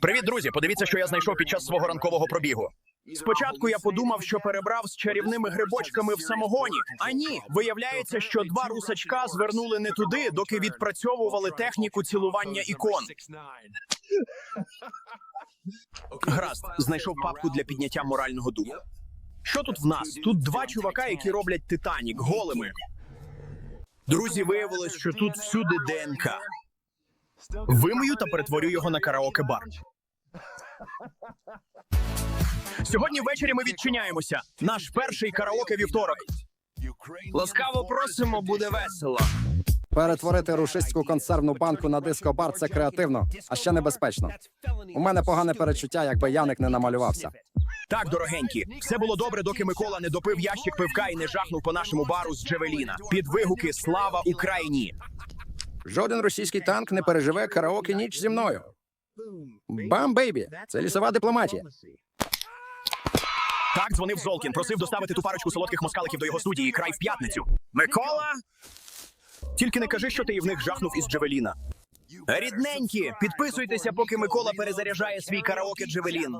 Привіт, друзі! Подивіться, що я знайшов під час свого ранкового пробігу. Спочатку я подумав, що перебрав з чарівними грибочками в самогоні. А ні, виявляється, що два русачка звернули не туди, доки відпрацьовували техніку цілування ікон. Гаразд, знайшов папку для підняття морального духу. Що тут в нас? Тут два чувака, які роблять Титанік голими. Друзі, виявилось, що тут всюди ДНК. Вимию та перетворю його на караоке-бар. Сьогодні ввечері ми відчиняємося. Наш перший караоке вівторок. Ласкаво просимо, буде весело. Перетворити рушистську консервну банку на дискобар це креативно, а ще небезпечно. У мене погане перечуття, якби Яник не намалювався. Так, дорогенькі, все було добре, доки Микола не допив ящик пивка і не жахнув по нашому бару з Джевеліна. Під вигуки Слава Україні! Жоден російський танк не переживе караоке ніч зі мною. Бам, бейбі! Це лісова дипломатія. Так, дзвонив Золкін, просив доставити ту парочку солодких москаликів до його студії край в п'ятницю. Микола! Тільки не кажи, що ти в них жахнув із Джевеліна. Рідненькі, підписуйтеся, поки Микола перезаряджає свій караоке Джевелін.